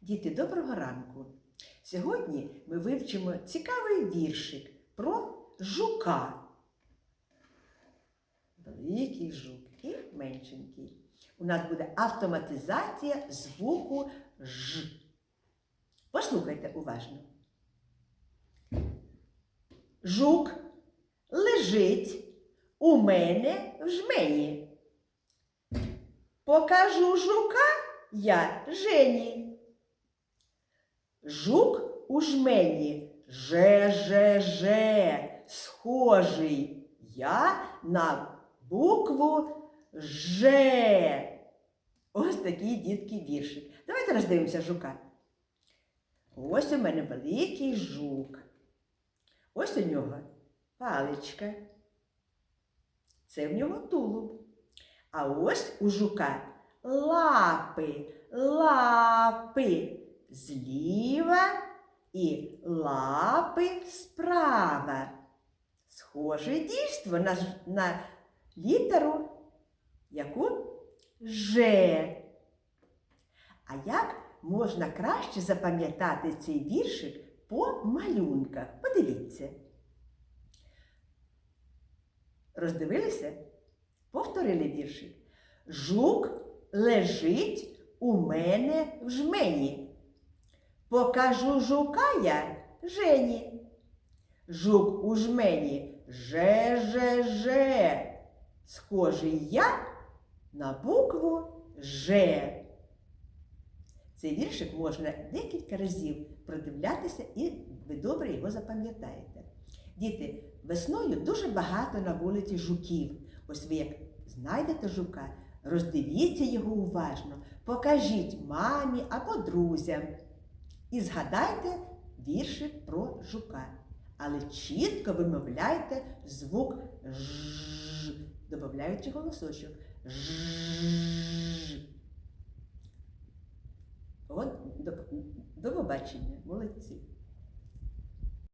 Діти, доброго ранку! Сьогодні ми вивчимо цікавий віршик про жука. Великий жук і меншенький. У нас буде автоматизація звуку Ж. Послухайте уважно. Жук лежить у мене в жмені. Покажу жука я Жені. Жук у жмені же-же-же, схожий я на букву Ж. Ось такий дітки віршик. Давайте роздивимося жука. Ось у мене великий жук. Ось у нього паличка. Це в нього тулуб. А ось у жука лапи, лапи зліва і лапи справа. Схоже дійство на, на літеру, яку Ж. А як можна краще запам'ятати цей віршик по малюнках? Подивіться. Роздивилися? Повторили віршик. Жук лежить у мене в жмені. Покажу жука я Жені. Жук у жмені же-же-же. Схожий я на букву Ж. Цей віршик можна декілька разів продивлятися і ви добре його запам'ятаєте. Діти, весною дуже багато на вулиці жуків. Ось ви як знайдете жука, роздивіться його уважно, покажіть мамі або друзям. І згадайте віршик про жука. Але чітко вимовляйте звук Ж, додаючи голосочок. Ж. От, до, до побачення, молодці.